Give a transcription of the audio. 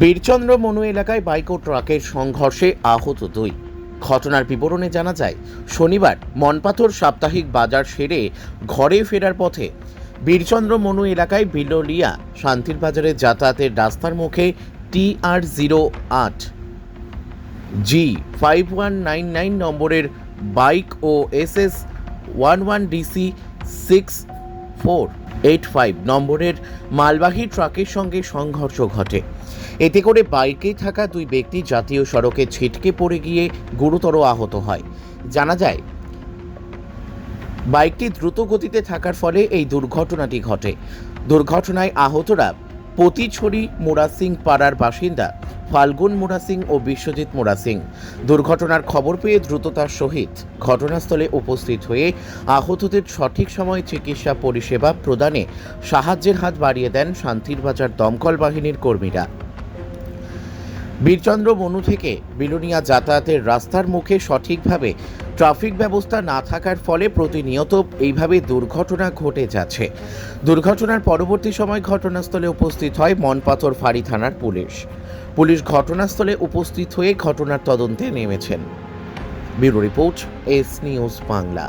বীরচন্দ্র মনু এলাকায় বাইক ও ট্রাকের সংঘর্ষে আহত দুই। ঘটনার বিবরণে জানা যায়, শনিবার মনপাথর সাপ্তাহিক বাজার সেরে ঘরে ফেরার পথে বীরচন্দ্র মনু এলাকায় বিলোলিয়া শান্তির বাজারে যাতায়াতের রাস্তার মুখে টি আর জিরো আট G five one nine nine নম্বরের বাইক ও S S one one DC six four eight five নম্বরের মালবাহী ট্রাকের সঙ্গে সংঘর্ষ ঘটে। এতে করে বাইকে থাকা দুই ব্যক্তি জাতীয় সড়কে ছিটকে পড়ে গিয়ে গুরুতর আহত হয়। জানা যায়, বাইকটি দ্রুত গতিতে থাকার ফলে এই দুর্ঘটনাটি ঘটে। দুর্ঘটনায় আহতরা পতিছড়ি মোরা সিং পাড়ার বাসিন্দা, ফাল্গুন মোরা সিং ও বিশ্বজিৎ মোরা সিং। দুর্ঘটনার খবর পেয়ে দ্রুততার সহিত ঘটনাস্থলে উপস্থিত হয়ে আহতদের সঠিক সময়ে চিকিৎসা পরিষেবা প্রদানে সাহায্যের হাত বাড়িয়ে দেন শান্তির বাজার দমকল বাহিনীর কর্মীরা। বীরচন্দ্র মনু থেকে বিলোনিয়া যাতায়াতের রাস্তার মুখে সঠিকভাবে ট্রাফিক ব্যবস্থা না থাকার ফলে প্রতিনিয়ত এইভাবে দুর্ঘটনা ঘটে যাচ্ছে। দুর্ঘটনার পরবর্তী সময় ঘটনাস্থলে উপস্থিত হয় মনপাথর ফাঁড়ি থানার পুলিশ। পুলিশ ঘটনাস্থলে উপস্থিত হয়ে ঘটনার তদন্তে নেমেছেন। Bureau report, S news Bangla.